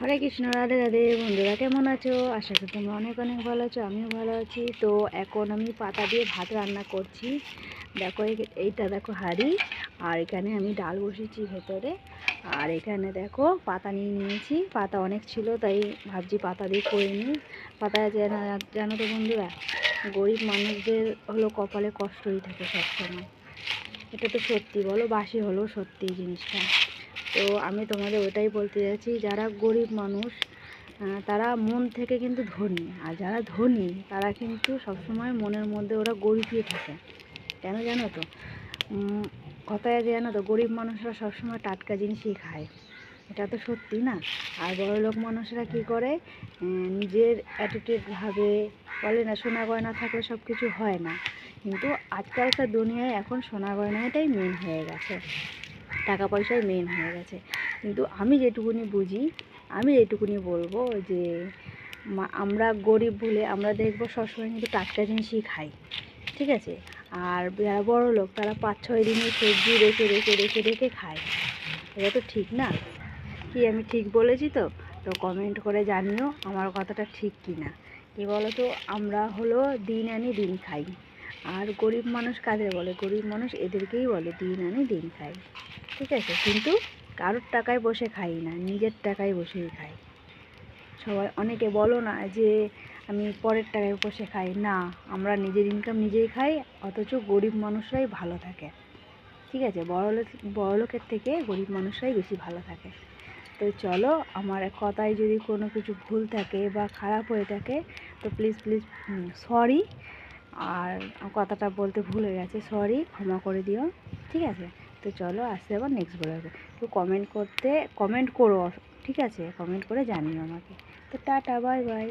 হরে কৃষ্ণ, রাধে রাধে। বন্ধুরা, কেমন আছো? আশা করি তোমরা অনেক অনেক ভালো আছো, আমিও ভালো আছি। তো এখন আমি পাতা দিয়ে ভাত রান্না করছি। দেখো, এই- এইটা দেখো হাঁড়ি, আর এখানে আমি ডাল বসেছি ভেতরে। আর এখানে দেখো পাতা নিয়ে নিয়েছি। পাতা অনেক ছিল, তাই ভাবছি পাতা দিয়ে করে নিই। পাতা জানো তো বন্ধুরা, গরিব মানুষদের হলো কপালে কষ্টই থাকে সবসময়। এটা তো সত্যি, বলো বাসি হলো সত্যি জিনিসটা। তো আমি তোমাদের ওটাই বলতে যাচ্ছি, যারা গরিব মানুষ তারা মন থেকে কিন্তু ধনী। আর যারা ধনী, তারা কিন্তু সবসময় মনের মধ্যে ওরা গরিবই থাকে। কেন জানো তো? কথায় আছে জানো তো, গরিব মানুষরা সবসময় টাটকা জিনিসই খায়। এটা তো সত্যি না? আর বড়লোক মানুষরা কী করে? নিজের অ্যাটিটিউড ভাবে, বলে না, সোনা গয়না থাকলে সব কিছু হয় না। কিন্তু আজকালকার দুনিয়ায় এখন সোনা গয়নাটাই মেন হয়ে গেছে। টাকা পয়সাই মেন হয়ে গেছে। কিন্তু আমি যেটুকুনি বুঝি, আমি যেটুকুনি বলব যে আমরা গরিব বলে আমরা দেখব সবসময় কিন্তু টাটকা জিনিসই খাই, ঠিক আছে? আর যারা বড় লোক, তারা পাঁচ ছয় দিনের সবজি রেখে রেখে রেখে রেখে খায়। এটা তো ঠিক না? কি আমি ঠিক বলেছি তো? তো কমেন্ট করে জানিও আমার কথাটা ঠিক কি না কি বলো তো আমরা হলো দিন আনি দিন খাই। আর গরিব মানুষ কাদের বলে? গরিব মানুষ এদেরকেই বলে, দিন আনি, দিন খাই ঠিক আছে? কিন্তু কারোর টাকায় বসে খাই না, নিজের টাকায় বসেই খাই। সবাই অনেকে বলো না যে, আমি পরের টাকায় বসে খাই। না, আমরা নিজের ইনকাম নিজেই খাই, অথচ গরিব মানুষরাই ভালো থাকে। ঠিক আছে? বড়লোক বড়লোকের থেকে গরিব মানুষরাই বেশি ভালো থাকে। তো চলো, আমার কথায় যদি কোনো কিছু ভুল থাকে বা খারাপ হয়ে থাকে, তো প্লিজ প্লিজ সরি আর কথাটা বলতে ভুলে গেছে সরি ক্ষমা করে দিও, ঠিক আছে? তো চলো, আসতে আবার নেক্সট ব্লগে তো কমেন্ট করতে কমেন্ট করো, ঠিক আছে? কমেন্ট করে জানিও আমাকে। তো টাটা বাই বাই